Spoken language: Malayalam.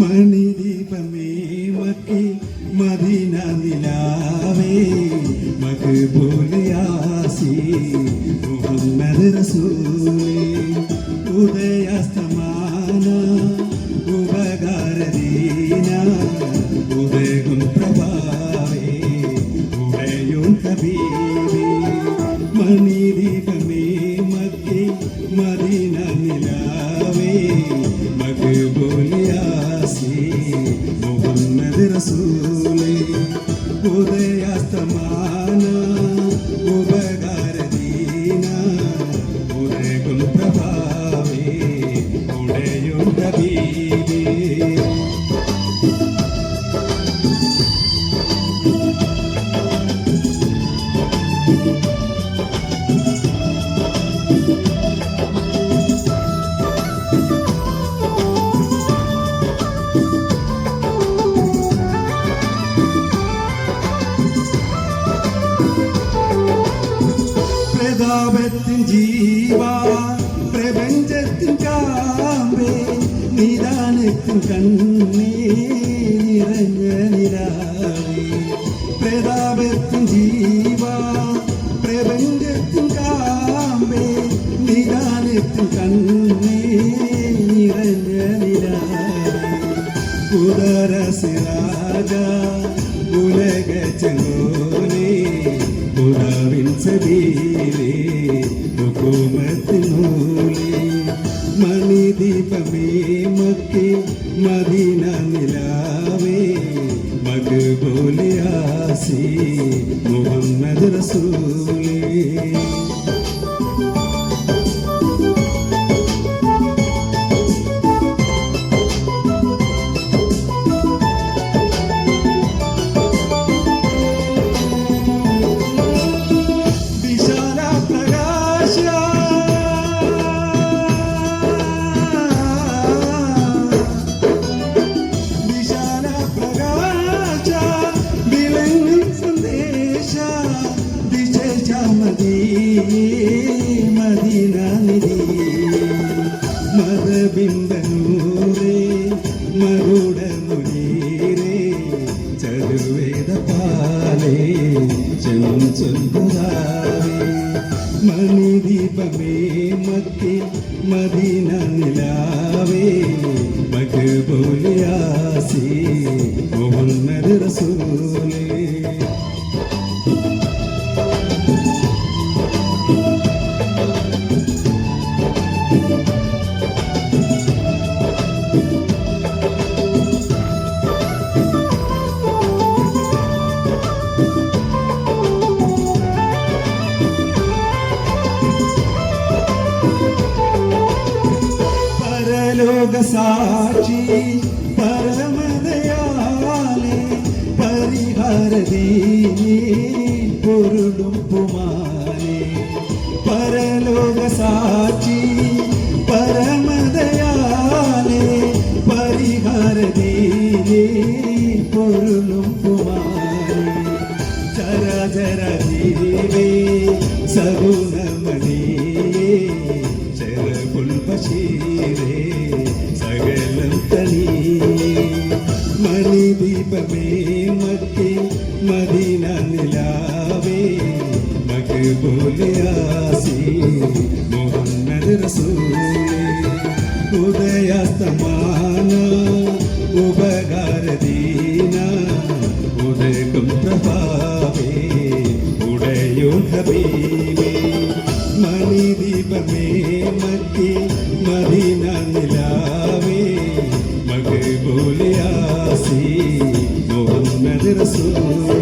മണിദീപമേ മക്കി മദീന മുഹമ്മദ് റസൂലി. ഉദയാസ്ത ഉദയാസ്തമാന ഉപകാരദീന ഉദയം പ്രഭാവേ ഉടയോൻ ഹബീബേ പ്രതാപത്തിൻ ജീവ പ്രപഞ്ചത്തിൻ കാമ്പേ നിദാനത്തിൻ കണ്ണേ നിറഞ്ഞ നിരാവേ പ്രതാപത്തിൻ ജീവ പ്രപഞ്ചത്തിൻ കാമ്പേ നിദാനത്തിൻ കണ്ണേ നിറഞ്ഞ നിരാവേ ഉദര സിരാജ ഉലക ചെങ്ങോലേ ഉദാവിൻ സബീലേ മദീന നിലാവേ മകബൂലിയാസി മുഹമ്മദ് റസൂലേ. മദീ മദീന നിധി. മതബിംബനൂരേ മറുട മുനീരേ ചതുർവേദ പാലേ ചെഞ്ചൊൽപുരാവേ മണിദീപമേ മത്തി മദീന നിലാവേ. മകബൂലിയാസി മുഹമ്മദ് പരലോക സാക്ഷി പരമതയാലേ പരിഹരദീനി പൊരുളും പുമാനേ പരലോക സാക്ഷി പരമതയാലേ പരിഹരദീനി പൊരുളും പുമാനേ ചരചര ജീവേ സഗുണമണിയേ ചെറുപുൽ മുഹമ്മദ് റസൂലേ. ഉദയാസ്തമാന ഉപകാരദീന ഉദയം പ്രഭാവേ. ഉടയോ ഹബീബേ മണിദീപമേ മക്കേ മദീന നിലാവേ. മകബൂലിയാസി മുഹമ്മദ് റസൂൽ